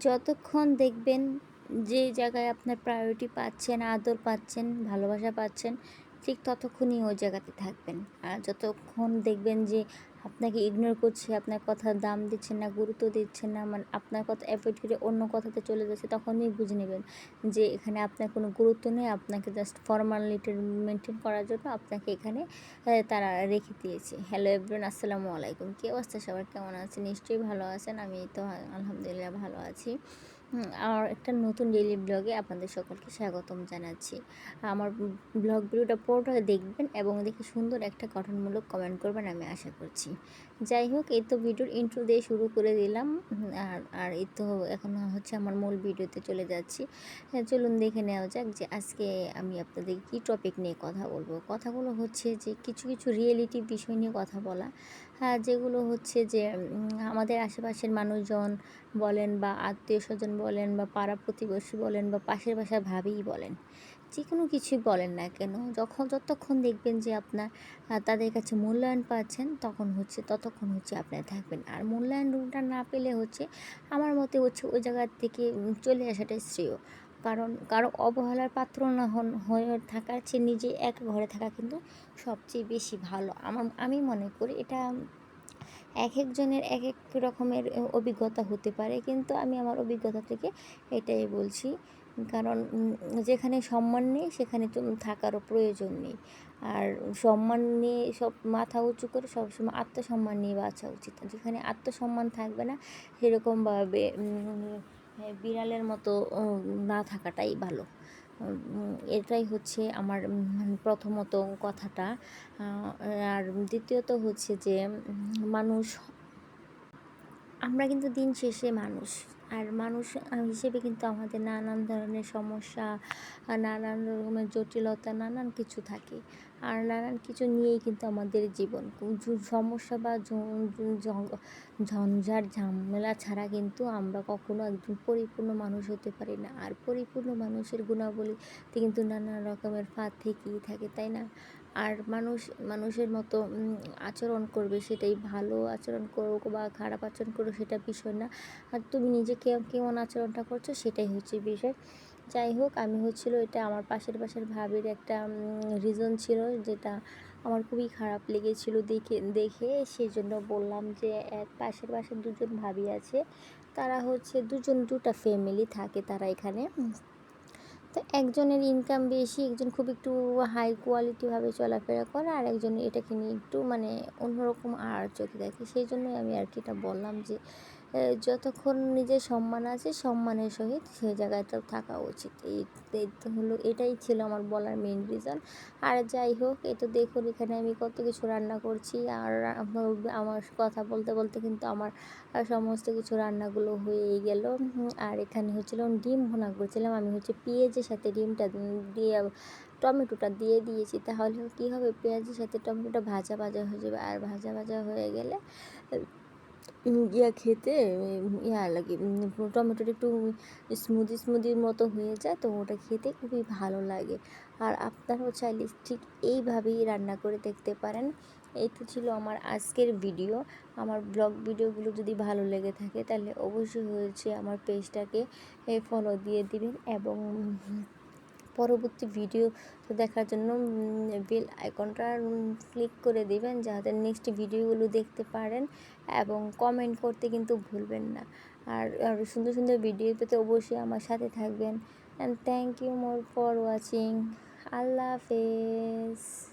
যতক্ষণ দেখবেন যে জায়গায় আপনার প্রায়োরিটি পাচ্ছেন, আদর পাচ্ছেন, ভালোবাসা পাচ্ছেন, ঠিক ততক্ষণই ওই জায়গাতে থাকবেন। আর যতক্ষণ দেখবেন যে আপনাকে ইগনোর করছে, আপনার কথার দাম দিচ্ছেন না, গুরুত্ব দিচ্ছেন না মানে আপনার কথা অ্যাভয়েড করে অন্য কথাতে চলে যাচ্ছে, তখনই বুঝে নেবেন যে এখানে আপনার কোনো গুরুত্ব নেই, আপনাকে জাস্ট ফর্মালিটি মেনটেন করার জন্য আপনাকে এখানে তারা রেখে দিয়েছে। হ্যালো এভরিওয়ান আসসালামু আলাইকুম। কী অবস্থা সবার? কেমন আছে নিশ্চয়ই ভালো আছেন। আমি তো আলহামদুলিল্লাহ ভালো আছি। আর একটা নতুন ডেইলি ব্লগে আপনাদের সকলকে স্বাগতম জানাচ্ছি। আমার ব্লগ ভিডিওটা পুরোটা দেখবেন এবং দেখে সুন্দর একটা গঠনমূলক কমেন্ট করবেন আমি আশা করছি। যাই হোক এই তো ভিডিওর ইন্ট্রো দিয়ে শুরু করে দিলাম। আর আর এই তো এখন হচ্ছে আমার মূল ভিডিওতে চলে যাচ্ছি। হ্যাঁ, চলুন দেখে নেওয়া যাক যে আজকে আমি আপনাদের কী টপিক নিয়ে কথা বলব। কথাগুলো হচ্ছে যে কিছু কিছু রিয়েলিটি বিষয় নিয়ে কথা বলা। হ্যাঁ যেগুলো হচ্ছে যে আমাদের আশেপাশের মানুষজন বলেন বা আত্মীয় স্বজন বলেন বা পাড়া প্রতিবেশী বলেন বা পাশের বাসায় ভাবিই বলেন যে কোনো কিছুই বলেন না কেন, যখন যতক্ষণ দেখবেন যে আপনার তাদের কাছে মূল্যায়ন পাচ্ছেন, তখন হচ্ছে, ততক্ষণ হচ্ছে আপনার থাকবেন। আর মূল্যায়নটা না পেলে হচ্ছে, আমার মতে হচ্ছে ওই জায়গার থেকে চলে আসাটাই শ্রেয়। কারণ কারও অবহেলার পাত্র না হন, হয়ে থাকার চেয়ে নিজে এক ঘরে থাকা কিন্তু সবচেয়ে বেশি ভালো। আমার, আমি মনে করি এটা এক একজনের এক এক রকমের অভিজ্ঞতা হতে পারে। কিন্তু আমি আমার অভিজ্ঞতা থেকে এটাই বলছি। কারণ যেখানে সম্মান নেই, সেখানে তো থাকারও প্রয়োজন নেই। আর সম্মান নিয়ে সব মাথা উঁচু করে সবসময় আত্মসম্মান নিয়ে বাঁচা উচিত। যেখানে আত্মসম্মান থাকবে না, সেরকমভাবে বিড়ালের মতো না থাকাটাই ভালো। এটাই হচ্ছে আমার প্রথমত কথাটা। আর দ্বিতীয়ত হচ্ছে যে মানুষ, আমরা কিন্তু দিন শেষে মানুষ। আর মানুষ হিসেবে কিন্তু আমাদের নানান ধরনের সমস্যা, নানান রকমের জটিলতা, নানান কিছু থাকে। আর নানান কিছু নিয়েই কিন্তু আমাদের জীবন। সমস্যা বা ঝঞ্ঝাট ঝামেলা ছাড়া কিন্তু আমরা কখনো একজন পরিপূর্ণ মানুষ হতে পারি না। আর পরিপূর্ণ মানুষের গুণাবলীতে কিন্তু নানা রকমের ফাঁদ থেকেই থাকে, তাই না? আর মানুষ, মানুষের মতো আচরণ করবে সেটাই ভালো আচরণ করুক বা খারাপ আচরণ করুক সেটা বিষয় না। আর তুমি নিজে কেমন আচরণটা করছ সেটাই হচ্ছে বিষয়। যাই হোক, আমি হচ্ছিল এটা আমার পাশের পাশের ভাবির একটা রিজন ছিল যেটা আমার খুবই খারাপ লেগেছিল দেখে দেখে সেই জন্য বললাম যে এক পাশের পাশের দুজন ভাবি আছে, তারা হচ্ছে দুজন দুটা ফ্যামিলি থাকে তারা এখানে। তো একজনের ইনকাম বেশি, একজন খুব একটু হাই কোয়ালিটিভাবে চলাফেরা করে, আর একজন এটাকে নিয়ে একটু মানে অন্যরকম আর চোখে দেখে সেই জন্যই আমি আর কি এটা বললাম যে যতক্ষণ নিজের সম্মান আছে, সম্মানের সহিত সেই জায়গাটাও থাকা উচিত। এই তো হলো, এটাই ছিল আমার বলার মেন রিজন আর যাই হোক এই তো দেখুন, এখানে আমি কত কিছু রান্না করছি। আর আমার কথা বলতে বলতে কিন্তু আমার সমস্ত কিছু রান্নাগুলো হয়ে গেল। আর এখানে হচ্ছিল ডিম ভোনা করছিলাম। আমি হচ্ছে পেঁয়াজের সাথে ডিমটা দিয়ে, টমেটোটা দিয়ে দিয়েছি। তাহলে কী হবে? পেঁয়াজের সাথে টমেটোটা ভাজা ভাজা হয়ে যাবে। আর ভাজা ভাজা হয়ে গেলে ইয়া খেতে ইয়া লাগে টমেটোটা একটু স্মুদি স্মুদির মতো হয়ে যায়, তো ওটা খেতে খুবই ভালো লাগে। আর আপনারাও চাইলে ঠিক এইভাবেই রান্না করে দেখতে পারেন। এই তো ছিল আমার আজকের ভিডিও আমার ব্লগ ভিডিওগুলো যদি ভালো লেগে থাকে, তাহলে অবশ্যই হয়েছে আমার পেজটাকে ফলো দিয়ে দিবেন এবং পরবর্তী ভিডিও দেখার জন্য বেল আইকনটা ক্লিক করে দিবেন যাতে নেক্সট ভিডিওগুলো দেখতে পারেন এবং কমেন্ট করতে কিন্তু ভুলবেন না। আর আর সুন্দর সুন্দর ভিডিও পেতে অবশ্যই আমার সাথে থাকবেন। And thank you more for watching Allah হাফেজ।